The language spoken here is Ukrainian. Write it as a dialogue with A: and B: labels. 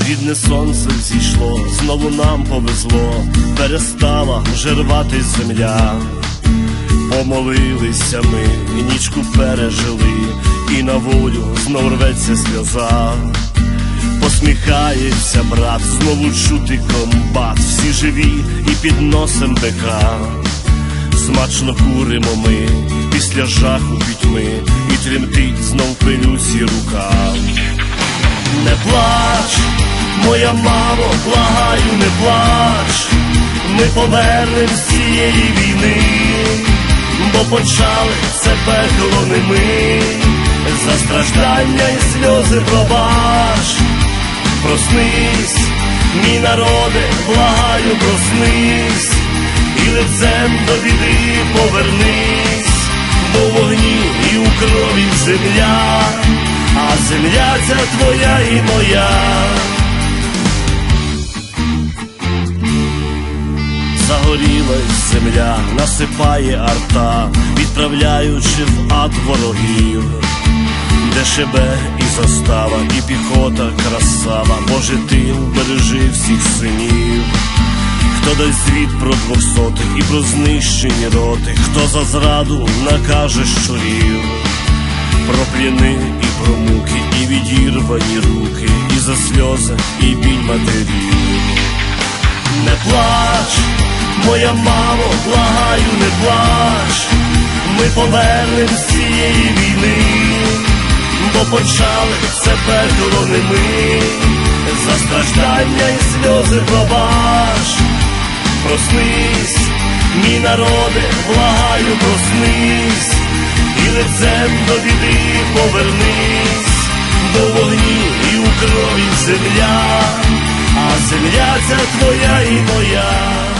A: Східне сонце зійшло, знову нам повезло, перестала вже земля. Помолилися ми, і нічку пережили, і на волю знов рветься сльоза. Посміхається брат, знову чути комбат, всі живі і під носом бика. Смачно куримо ми після жаху пітьми, і тремтить знов пилюці рука. Не плач, моя мамо, благаю, не плач, ми повернем з цієї війни, бо почали це пекло не ми, за страждання і сльози пробач, проснись, мій народе, благаю, проснись, і лицем до біди повернись, бо вогні і у крові земля, а земля ця твоя і моя. Загорілась земля, насипає арта, відправляючи в ад ворогів, де шебе і застава, і піхота красава, Боже ти бережи всіх синів. Хто дасть звіт про двохсотих і про знищені роти, хто за зраду накаже щурів, про пліни і про муки, і відірвані руки, і за сльози, і біль матерів. Моя мамо, благаю, не плач, ми повернем з цієї війни, бо почали це пекло не ми, за страждання і сльози пробач, проснись, мій народе, благаю, проснись, і лицем до біди повернись, в вогні і у крові земля, а земля ця твоя і моя.